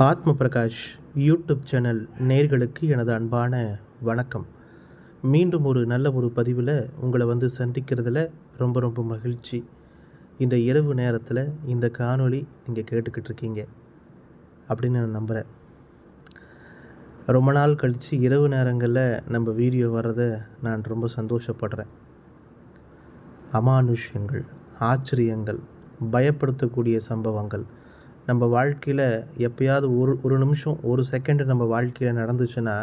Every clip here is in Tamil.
ஆத்ம பிரகாஷ் யூடியூப் சேனல் நேர்களுக்கு எனது அன்பான வணக்கம். மீண்டும் ஒரு நல்ல ஒரு பதிவில் உங்களை வந்து சந்திக்கிறதுல ரொம்ப ரொம்ப மகிழ்ச்சி. இந்த இரவு நேரத்தில் இந்த காணொளி நீங்கள் கேட்டுக்கிட்டு இருக்கீங்க அப்படின்னு நான் நம்புகிறேன் ரொம்ப நாள் கழித்து இரவு நேரங்களில் நம்ம வீடியோ வர்றதை நான் ரொம்ப சந்தோஷப்படுறேன். அமானுஷ்யங்கள் ஆச்சரியங்கள் பயப்படுத்தக்கூடிய சம்பவங்கள் நம்ம வாழ்க்கையில் எப்பயாவது ஒரு ஒரு நிமிஷம் ஒரு செகண்டு நம்ம வாழ்க்கையில் நடந்துச்சுன்னா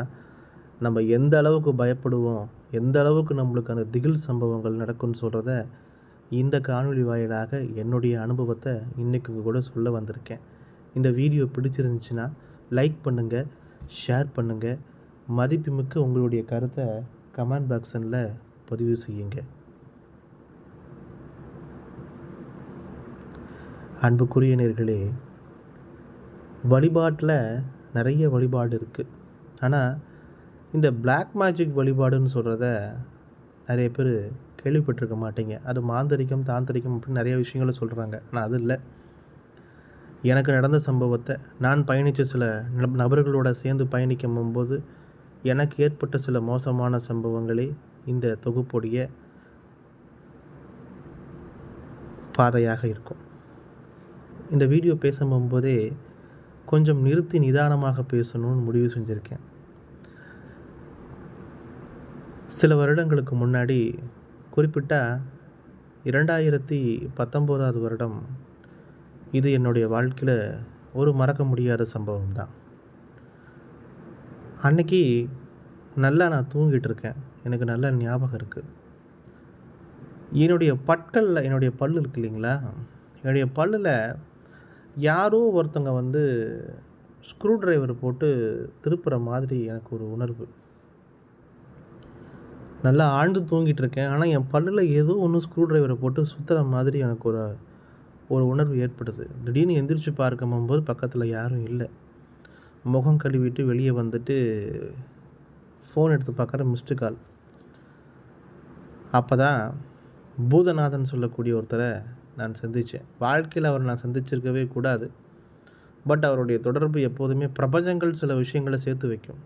நம்ம எந்த அளவுக்கு பயப்படுவோம் எந்த அளவுக்கு நம்மளுக்கு அந்த திகில் சம்பவங்கள் நடக்கும்னு சொல்கிறத இந்த காணொளி வாயிலாக என்னுடைய அனுபவத்தை இன்றைக்கு கூட சொல்ல வந்திருக்கேன். இந்த வீடியோ பிடிச்சிருந்துச்சுன்னா லைக் பண்ணுங்கள் ஷேர் பண்ணுங்கள் மதிப்புமிக்க உங்களுடைய கருத்தை கமெண்ட் பாக்ஸனில் பதிவு செய்யுங்க. அன்புக்குரிய நேர்களே வழிபாட்டில் நிறைய வழிபாடு இருக்குது ஆனால் இந்த பிளாக் மேஜிக் வழிபாடுன்னு சொல்கிறத நிறைய பேர் கேள்விப்பட்டிருக்க மாட்டீங்க. அது மாந்தரிகம் தாந்திரிகம் அப்படின்னு நிறைய விஷயங்களை சொல்கிறாங்க ஆனால் அது இல்லை. எனக்கு நடந்த சம்பவத்தை நான் பயணித்த சில நபர்களோட சேர்ந்து பயணிக்கும் போது எனக்கு ஏற்பட்ட சில மோசமான சம்பவங்களே இந்த தொகுப்புடைய பாதையாக இருக்கும். இந்த வீடியோ பேசும்போதே கொஞ்சம் நிறுத்தி நிதானமாக பேசணும்னு முடிவு செஞ்சுருக்கேன். சில வருடங்களுக்கு முன்னாடி குறிப்பிட்டால் இரண்டாயிரத்தி பத்தொம்போதாவது வருடம் இது என்னுடைய வாழ்க்கையில் ஒரு மறக்க முடியாத சம்பவம் தான். அன்னைக்கு நல்லா நான் தூங்கிட்டு இருக்கேன். எனக்கு நல்ல ஞாபகம் இருக்குது என்னுடைய பற்களில் என்னுடைய பல் இருக்கு இல்லைங்களா? என்னுடைய பல்லில் யாரோ ஒருத்தங்க வந்து ஸ்க்ரூ டிரைவர் போட்டு திருப்புற மாதிரி எனக்கு ஒரு உணர்வு. நல்லா ஆழ்ந்து தூங்கிட்டு இருக்கேன். ஆனால் என் பல்லில் ஏதோ ஒன்று ஸ்க்ரூ டிரைவரை போட்டு சுற்றுற மாதிரி எனக்கு ஒரு ஒரு உணர்வு ஏற்படுது. திடீர்னு எந்திரிச்சு பார்க்கும் போது பக்கத்தில் யாரும் இல்லை. முகம் கழுவிட்டு வெளியே வந்துட்டு ஃபோன் எடுத்து பார்க்குற மிஸ்டு கால் அப்போ தான் பூதநாதன் சொல்லக்கூடிய ஒருத்தரை நான் சந்தித்தேன் வாழ்க்கையில் அவர் நான் சந்திச்சிருக்கவே கூடாது. பட் அவருடைய தொடர்பு எப்போதுமே பிரபஞ்சங்கள் சில விஷயங்களை சேர்த்து வைக்கும்.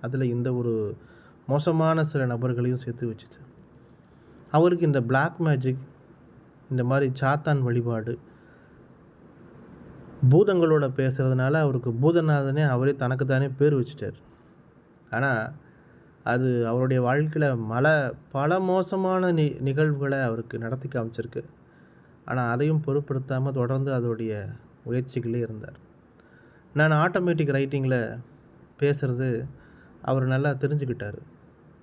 அதில் இந்த ஒரு மோசமான சில நபர்களையும் சேர்த்து வச்சுச்சு. அவருக்கு இந்த பிளாக் மேஜிக் இந்த மாதிரி சாத்தான் வழிபாடு பூதங்களோட பேசுகிறதுனால அவருக்கு பூதநாதனே அவரே தனக்கு தானே பேர் வச்சுட்டார். ஆனால் அது அவருடைய வாழ்க்கையில் மல பல மோசமான நி நிகழ்வுகளை அவருக்கு நடத்தி காமிச்சிருக்கு. ஆனால் அதையும் பொருட்படுத்தாமல் தொடர்ந்து அதோடைய முயற்சிகளே இருந்தார். நான் ஆட்டோமேட்டிக் ரைட்டிங்கில் பேசுகிறது அவர் நல்லா தெரிஞ்சுக்கிட்டார்.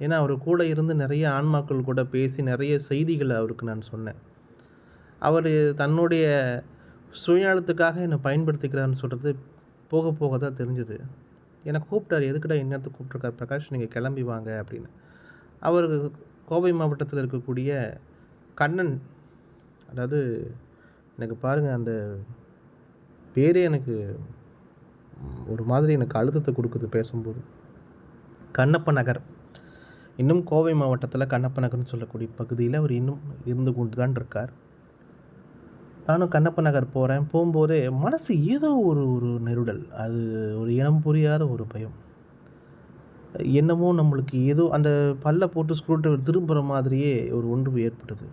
ஏன்னா அவர் கூட இருந்து நிறைய ஆன்மாக்கள் கூட பேசி நிறைய செய்திகளை அவருக்கு நான் சொன்னேன். அவர் தன்னுடைய சுயநலத்துக்காக என்னை பயன்படுத்திக்கிறான்னு சொல்கிறது போக போக தான் தெரிஞ்சுது. என்னை கூப்பிட்டாரு எதுக்குடா இந்நேரத்துக்கு கூப்பிட்ருக்கார் பிரகாஷ்? நீங்கள் கிளம்பி வாங்க அப்படின்னு. அவர் கோவை மாவட்டத்தில் இருக்கக்கூடிய கண்ணன் அதாவது எனக்கு பாருங்கள் அந்த பேரே எனக்கு ஒரு மாதிரி எனக்கு அழுத்தத்தை கொடுக்குது பேசும்போது. கண்ணப்ப நகர். இன்னும் கோவை மாவட்டத்தில் கண்ணப்ப நகர்னு சொல்லக்கூடிய பகுதியில் அவர் இன்னும் இருந்து கொண்டு தான் இருக்கார். நானும் கண்ணப்ப நகர் போகிறேன் போகும்போதே மனசு ஏதோ ஒரு ஒரு நெருடல். அது ஒரு இனம் புரியாத ஒரு பயம். என்னமோ நம்மளுக்கு ஏதோ அந்த பல்ல போட்டு ஸ்க்ரூ ட்ரைவர் திரும்புகிற மாதிரியே ஒரு ஒன்று ஏற்படுது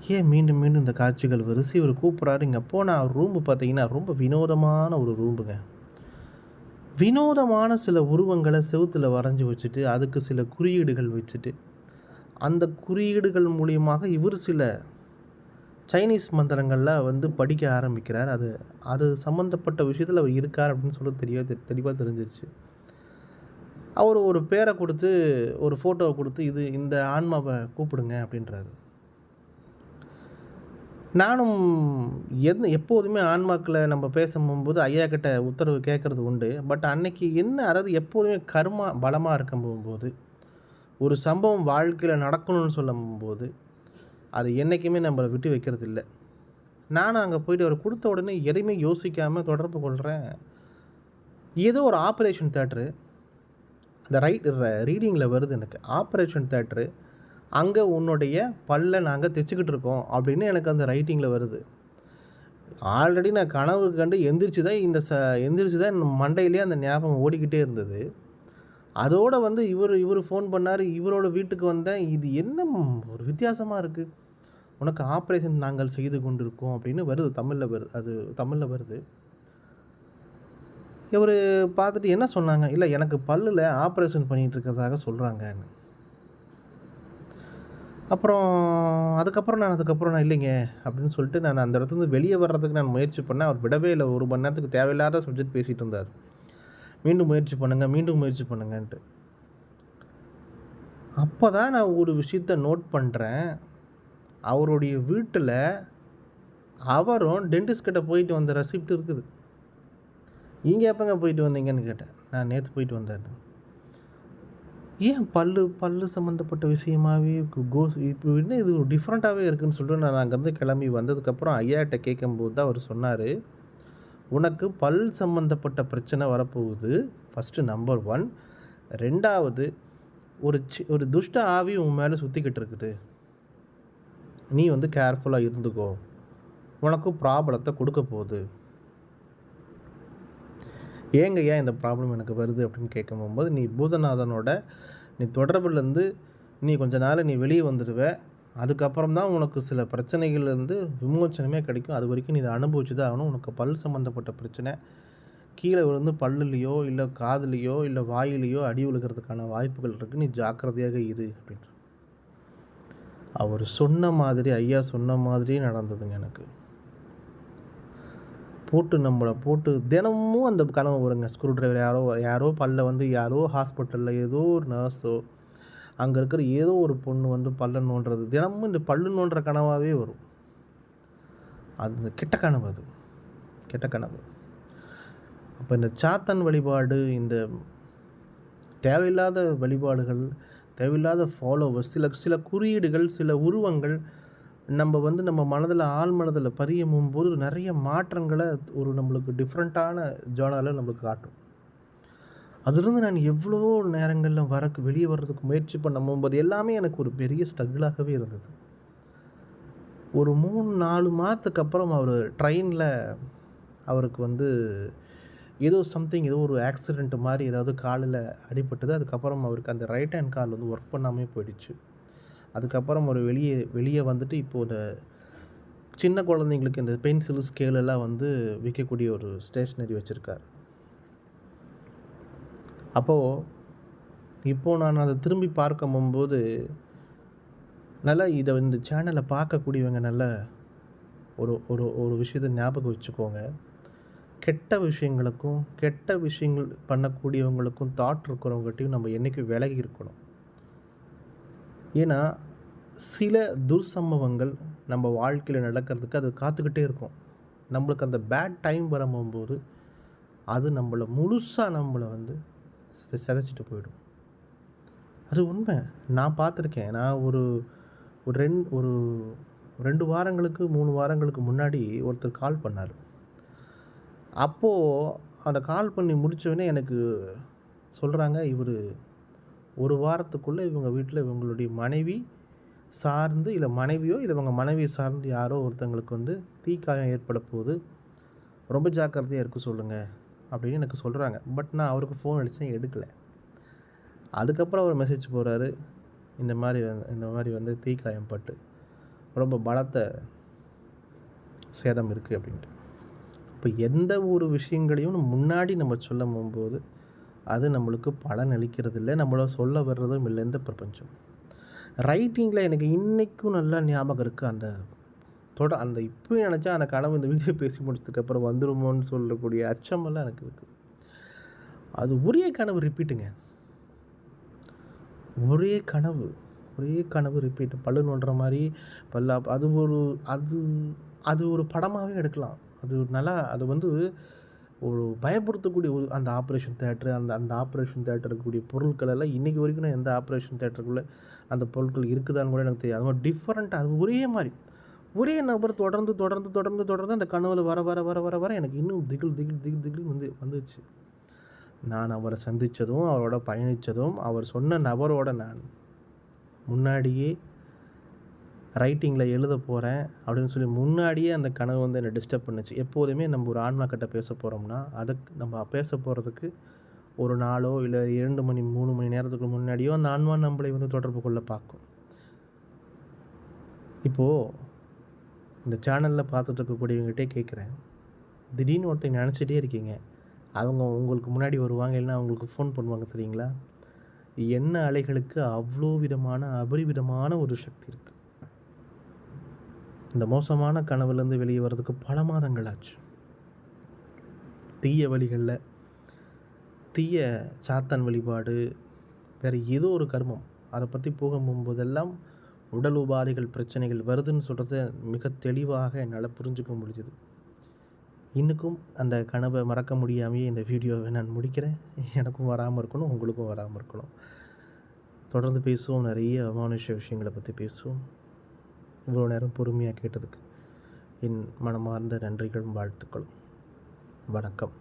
ஏன் மீண்டும் மீண்டும் இந்த காட்சிகள் வரிசை? இவர் கூப்பிட்றாரு. இங்கே போனால் ரூம்பு பார்த்தீங்கன்னா ரொம்ப வினோதமான ஒரு ரூம்புங்க வினோதமான சில உருவங்களை செவுத்துல வரைஞ்சி வச்சுட்டு அதுக்கு சில குறியீடுகள் வச்சுட்டு அந்த குறியீடுகள் மூலியமாக இவர் சில சைனீஸ் மந்திரங்களில் வந்து படிக்க ஆரம்பிக்கிறார். அது அது சம்மந்தப்பட்ட விஷயத்தில் அவர் இருக்கார் அப்படின்னு சொல்ல தெரிய தெளிவாக தெரிஞ்சிருச்சு. அவர் ஒரு பேரை கொடுத்து ஒரு ஃபோட்டோவை கொடுத்து இது இந்த ஆன்மாவை கூப்பிடுங்க அப்படின்றாரு. நானும் எது எப்போதுமே ஆன்மாக்களை நம்ம பேசும்போது ஐயா கிட்ட உத்தரவு கேட்குறது உண்டு. பட் அன்னைக்கு என்ன அதாவது எப்போதுமே கர்மா பலமாக இருக்கும் போகும்போது ஒரு சம்பவம் வாழ்க்கையில் நடக்கணும்னு சொல்லும்போது அது என்றைக்குமே நம்மளை விட்டு வைக்கிறது இல்லை நானும் அங்கே போயிட்டு அவர் கொடுத்த உடனே எதையுமே யோசிக்காமல் தொடர்பு கொள்கிறேன் ஏதோ ஒரு ஆப்ரேஷன் தேட்ரு அந்த ரைட் ரீடிங்கில் வருது எனக்கு. ஆப்ரேஷன் தேட்ரு அங்கே உன்னுடைய பல்லை நாங்கள் தைச்சிக்கிட்டு இருக்கோம் அப்படின்னு எனக்கு அந்த ரைட்டிங்கில் வருது. ஆல்ரெடி நான் கனவு கண்டு எந்திரிச்சு தான் இந்த ச எந்திரிச்சு தான் என் மண்டையிலேயே அந்த ஞாபகம் ஓடிக்கிட்டே இருந்தது. அதோடு வந்து இவர் இவர் ஃபோன் பண்ணார் இவரோட வீட்டுக்கு வந்தேன். இது என்ன ஒரு வித்தியாசமாக இருக்குது உனக்கு ஆப்ரேஷன் நாங்கள் செய்து கொண்டிருக்கோம் அப்படின்னு வருது தமிழில் வருது அது தமிழில் வருது. இவர் பார்த்துட்டு என்ன சொன்னாங்க? இல்லை எனக்கு பல்லில் ஆப்ரேஷன் பண்ணிகிட்டு இருக்கிறதாக சொல்கிறாங்கன்னு அப்புறம் அதுக்கப்புறம் நான் அதுக்கப்புறம் நான் இல்லைங்க. அப்படின்னு சொல்லிட்டு நான் அந்த இடத்துலேருந்து வெளியே வர்றதுக்கு நான் முயற்சி பண்ணேன். அவர் விடவே இல்லை. ஒரு மணி நேரத்துக்கு தேவையில்லாத சப்ஜெக்ட் பேசிகிட்டு இருந்தார். மீண்டும் முயற்சி பண்ணுங்கள் மீண்டும் முயற்சி பண்ணுங்கன்ட்டு. அப்போ தான் நான் ஒரு விஷயத்த நோட் பண்ணுறேன் அவருடைய வீட்டில் அவரும் டென்டிஸ்ட் கிட்ட போயிட்டு வந்த ரெசிப்ட் இருக்குது. நீங்கள் எப்போங்க போயிட்டு வந்தீங்கன்னு கேட்டேன். நான் நேற்று போயிட்டு வந்தேன். ஏன் பல்லு பல்லு சம்மந்தப்பட்ட விஷயமாவே கோஸ் இப்போ என்ன இது டிஃப்ரெண்ட்டாகவே இருக்குன்னு சொல்லிட்டு நான் அங்கேருந்து கிளம்பி வந்ததுக்கப்புறம் ஐயாட்ட கேட்கும்போது தான் அவர் சொன்னார் உனக்கு பல் சம்மந்தப்பட்ட பிரச்சனை வரப்போகுது ஃபஸ்ட்டு நம்பர் ஒன் ரெண்டாவது ஒரு சி ஒரு துஷ்ட ஆவி உன் மேலே சுற்றிக்கிட்டு இருக்குது. நீ வந்து கேர்ஃபுல்லாக இருந்துக்கோ. உனக்கும் ப்ராப்ளத்தை கொடுக்க போகுது. ஏங்க ஏன் இந்த ப்ராப்ளம் எனக்கு வருது அப்படின்னு கேட்கும் போகும்போது நீ பூதநாதனோட நீ தொடர்புலேருந்து நீ கொஞ்ச நாள் நீ வெளியே வந்துடுவ. அதுக்கப்புறம் தான் உனக்கு சில பிரச்சனைகள்லேருந்து விமோச்சனமே கிடைக்கும். அது வரைக்கும் நீ இதை அனுபவிச்சு தான் ஆகணும். உனக்கு பல் சம்மந்தப்பட்ட பிரச்சனை கீழே விழுந்து பல்லுலேயோ இல்லை காதுலேயோ இல்லை வாயிலையோ அடி விழுகிறதுக்கான வாய்ப்புகள் இருக்குது நீ ஜாக்கிரதையாக இரு அப்படின்ட்டு அவர் சொன்ன மாதிரி ஐயா சொன்ன மாதிரியே நடந்ததுங்க எனக்கு. போட்டு நம்மளை போட்டு தினமும் அந்த கனவு வருங்க. ஸ்க்ரூ டிரைவர் யாரோ யாரோ பல்ல வந்து யாரோ ஹாஸ்பிட்டலில் ஏதோ ஒரு நர்ஸோ அங்கே இருக்கிற ஏதோ ஒரு பொண்ணு வந்து பல்ல நோண்டுறது. தினமும் இந்த பல்லு நோண்டுற கனவாகவே வரும். அது கெட்ட கனவு அது. கெட்ட கனவு. அப்போ இந்த சாத்தன் வழிபாடு இந்த தேவையில்லாத வழிபாடுகள் தேவையில்லாத ஃபாலோவர்ஸ் சில சில குறியீடுகள் சில உருவங்கள் நம்ம வந்து நம்ம மனதில் ஆழ் மனதில் பதியும் போது நிறைய மாற்றங்களை ஒரு நம்மளுக்கு டிஃப்ரெண்ட்டான ஜோனால நம்மளுக்கு காட்டும். அதுலேருந்து நான் எவ்வளோ நேரங்களில் வரக்கு வெளியே வர்றதுக்கு முயற்சி பண்ணும் போது எல்லாமே எனக்கு ஒரு பெரிய ஸ்ட்ரகிளாகவே இருந்தது. ஒரு மூணு நாலு மாதத்துக்கு அப்புறம் அவர் ட்ரெயினில் அவருக்கு வந்து ஏதோ சம்திங் ஏதோ ஒரு ஆக்சிடெண்ட் மாதிரி ஏதாவது காலில் அடிபட்டது. அதுக்கப்புறம் அவருக்கு அந்த ரைட் ஹேண்ட் கால் வந்து ஒர்க் பண்ணாமே போயிடுச்சு. அதுக்கப்புறம் ஒரு வெளியே வெளியே வந்துட்டு இப்போ இந்த சின்ன குழந்தைங்களுக்கு இந்த பென்சில் ஸ்கேல் எல்லாம் வந்து விற்கக்கூடிய ஒரு ஸ்டேஷ்னரி வச்சுருக்கார். அப்போது இப்போது நான் அதை திரும்பி பார்க்க போகும்போது நல்லா இதை இந்த சேனலை பார்க்கக்கூடியவங்க நல்ல ஒரு ஒரு ஒரு விஷயத்தை ஞாபகம் வச்சுக்கோங்க. கெட்ட விஷயங்களுக்கும் கெட்ட விஷயங்கள் பண்ணக்கூடியவங்களுக்கும் தாட் இருக்கிறவங்ககிட்டையும் நம்ம என்றைக்கும் விலகி இருக்கணும். ஏன்னா சில துர்சம்பவங்கள் நம்ம வாழ்க்கையில் நடக்கிறதுக்கு அது காத்துக்கிட்டே இருக்கும். நம்மளுக்கு அந்த பேட் டைம் வரும்போது அது நம்மளை முழுசாக நம்மளை வந்து சிதைச்சிட்டு போயிடும். அது உண்மை. நான் பார்த்துருக்கேன். நான் ஒரு ஒரு ரெண் ஒரு ரெண்டு வாரங்களுக்கு மூணு வாரங்களுக்கு முன்னாடி ஒருத்தர் கால் பண்ணார். அப்போது அந்த கால் பண்ணி முடித்தோடனே எனக்கு சொல்கிறாங்க இவர் ஒரு வாரத்துக்குள்ளே இவங்க வீட்டில் இவங்களுடைய மனைவி சார்ந்து இல்லை மனைவியோ இல்லை உங்கள் மனைவியை சார்ந்து யாரோ ஒருத்தங்களுக்கு வந்து தீக்காயம் ஏற்பட போகுது. ரொம்ப ஜாக்கிரதையாக இருக்க சொல்லுங்கள் அப்படின்னு எனக்கு சொல்கிறாங்க பட் நான் அவருக்கு ஃபோன் அடித்தேன் எடுக்கலை. அதுக்கப்புறம் அவர் மெசேஜ் போகிறாரு இந்த மாதிரி வந்து இந்த மாதிரி வந்து தீக்காயம் பட்டு. ரொம்ப பலத்த சேதம் இருக்குது அப்படின்ட்டு. இப்போ எந்த ஒரு விஷயங்களையும் முன்னாடி நம்ம சொல்ல போகும்போது அது நம்மளுக்கு பலன் அளிக்கிறது இல்லை நம்மள சொல்ல வர்றதும் இல்லை இந்த பிரபஞ்சம். ரைட்டிங்கில் எனக்கு இன்றைக்கும் நல்லா ஞாபகம் இருக்குது அந்த தொட அந்த இப்போ நினச்சா அந்த கனவு இந்த வீடியோ பேசி முடிச்சதுக்கப்புறம் வந்துடுமோன்னு சொல்லக்கூடிய அச்சமெல்லாம் எனக்கு இருக்குது அது ஒரே கனவு ரிப்பீட்டுங்க ஒரே கனவு ஒரே கனவு ரிப்பீட் பல்லு நோண்டுற மாதிரி பல்லா அது ஒரு அது அது ஒரு படமாகவே எடுக்கலாம். அது நல்லா அது வந்து ஒரு பயப்படுத்தக்கூடிய ஒரு அந்த ஆப்ரேஷன் தேட்டரு அந்த அந்த ஆப்ரேஷன் தேட்டர் இருக்கக்கூடிய பொருட்கள் எல்லாம் இன்றைக்கி வரைக்கும் நான் எந்த ஆப்ரேஷன் தேட்டருக்குள்ளே அந்த பொருட்கள் இருக்குதான்னு கூட எனக்கு தெரியாது. அது மாதிரி டிஃப்ரெண்ட் அது ஒரே மாதிரி. ஒரே நபர் தொடர்ந்து தொடர்ந்து தொடர்ந்து தொடர்ந்து அந்த கனவுல வர வர வர வர வர எனக்கு இன்னும் திகில் திகில் திகில் திகில் வந்து வந்துச்சு நான் அவரை சந்தித்ததும் அவரோட பயணித்ததும் அவர் சொன்ன நபரோட நான் முன்னாடியே ரைட்டிங்கில் எழுத போகிறேன் அப்படின்னு சொல்லி முன்னாடியே அந்த கனவு வந்து என்னை டிஸ்டர்ப் பண்ணுச்சு. எப்போதுமே நம்ம ஒரு ஆன்மாக்கிட்ட பேச போகிறோம்னா அதுக்கு நம்ம பேச போகிறதுக்கு ஒரு நாளோ இல்லை இரண்டு மணி மூணு மணி நேரத்துக்கு முன்னாடியோ அந்த ஆன்மா நம்மளை வந்து தொடர்பு கொள்ள பார்க்கும். இப்போது இந்த சேனலில் பார்த்துட்டு இருக்கக்கூடியவங்ககிட்டே கேட்குறேன். திடீர்னு ஒருத்தர் நினச்சிட்டே இருக்கீங்க. அவங்க உங்களுக்கு முன்னாடி வருவாங்க இல்லைன்னா அவங்களுக்கு ஃபோன் பண்ணுவாங்க தெரியுங்களா? என்ன அலைகளுக்கு அவ்வளோ விதமான அபரிவிதமான ஒரு சக்தி இருக்குது இந்த மோசமான கனவுலேருந்து வெளியே வர்றதுக்கு பல மாதங்கள் ஆச்சு. தீய வழிகளில் தீய சாத்தான் வழிபாடு வேறு ஏதோ ஒரு கர்மம். அதை பற்றி போகும்போதெல்லாம் உடல் உபாதைகள் பிரச்சனைகள் வருதுன்னு சொல்கிறத மிக தெளிவாக என்னால் புரிஞ்சுக்க முடிஞ்சது. இன்னுக்கும் அந்த கனவை மறக்க முடியாமையே இந்த வீடியோவை நான் முடிக்கிறேன். எனக்கும் வராமல் இருக்கணும் உங்களுக்கும் வராமல் இருக்கணும். தொடர்ந்து பேசுவோம் நிறைய அமானுஷ விஷயங்களை பற்றி பேசுவோம். இவ்வளோ நேரம் பொறுமையாக கேட்டதுக்கு என் மனமார்ந்த நன்றிகளும் வாழ்த்துக்களும் வணக்கம்.